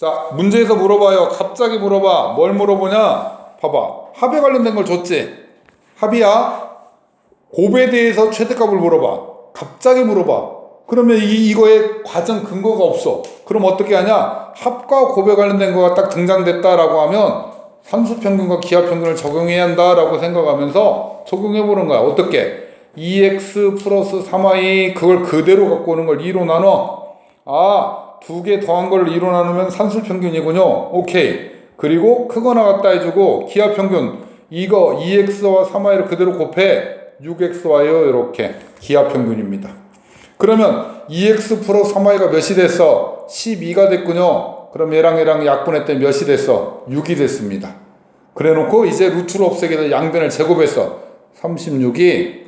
자, 문제에서 물어봐요. 갑자기 물어봐. 뭘 물어보냐? 봐봐. 합에 관련된 걸 줬지? 합이야. 곱에 대해서 최대값을 물어봐. 갑자기 물어봐. 그러면 이, 이거에 과정 근거가 없어. 그럼 어떻게 하냐? 합과 곱에 관련된 거가 딱 등장됐다라고 하면 산수평균과 기하평균을 적용해야 한다라고 생각하면서 적용해보는 거야. 어떻게? 2x 플러스 3y 그걸 그대로 갖고 오는 걸 2로 나눠. 아, 두 개 더한 걸 2로 나누면 산술 평균이군요. 오케이. 그리고 크거나 같다 해주고 기하 평균 이거 2x와 3y를 그대로 곱해 6xy요 이렇게 기하 평균입니다. 그러면 2x 플러스 3y가 몇이 됐어? 12가 됐군요. 그럼 얘랑 얘랑 약분했더니 몇이 됐어? 6이 됐습니다. 그래 놓고 이제 루트를 없애기 위해서 양변을 제곱했어. 36이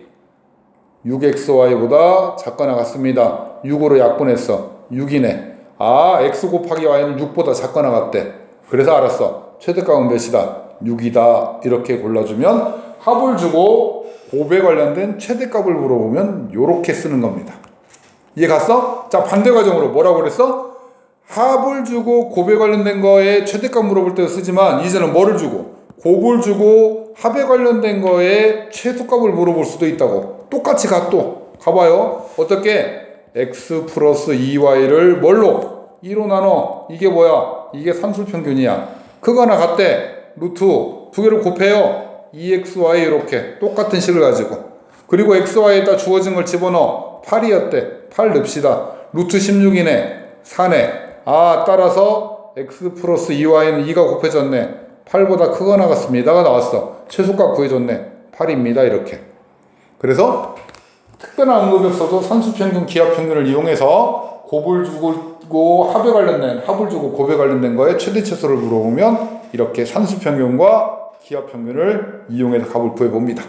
6xy보다 작거나 같습니다. 6으로 약분했어. 6이네. 아, x 곱하기 y는 6보다 작거나 같대. 그래서 알았어. 최대값은 몇이다? 6이다. 이렇게 골라주면 합을 주고 곱에 관련된 최대값을 물어보면 이렇게 쓰는 겁니다. 이해 갔어? 자, 반대 과정으로 뭐라고 그랬어? 합을 주고 곱에 관련된 거에 최대값 물어볼 때도 쓰지만 이제는 뭐를 주고 곱을 주고 합에 관련된 거에 최소값을 물어볼 수도 있다고 똑같이 가 또 가봐요 어떻게 x 플러스 2y를 뭘로 2로 나눠. 이게 뭐야? 이게 산술평균이야. 그거나 같대. 루트 두 개를 곱해요. 2xy 이렇게 똑같은 식을 가지고. 그리고 xy에다 주어진 걸 집어넣어. 8이었대. 8 넣읍시다. 루트 16이네. 4네. 아 따라서 x 플러스 2y는 2가 곱해졌네. 8보다 크거나 같습니다가 나왔어. 최소값 구해줬네. 8입니다. 이렇게. 그래서 특별한 언급이 없어도 산수평균 기하평균을 이용해서 곱을 주 고 합에 관련된 합을 주고 곱에 관련된 거에 최대 최소를 물어보면 이렇게 산수 평균과 기하 평균을 이용해서 값을 구해 봅니다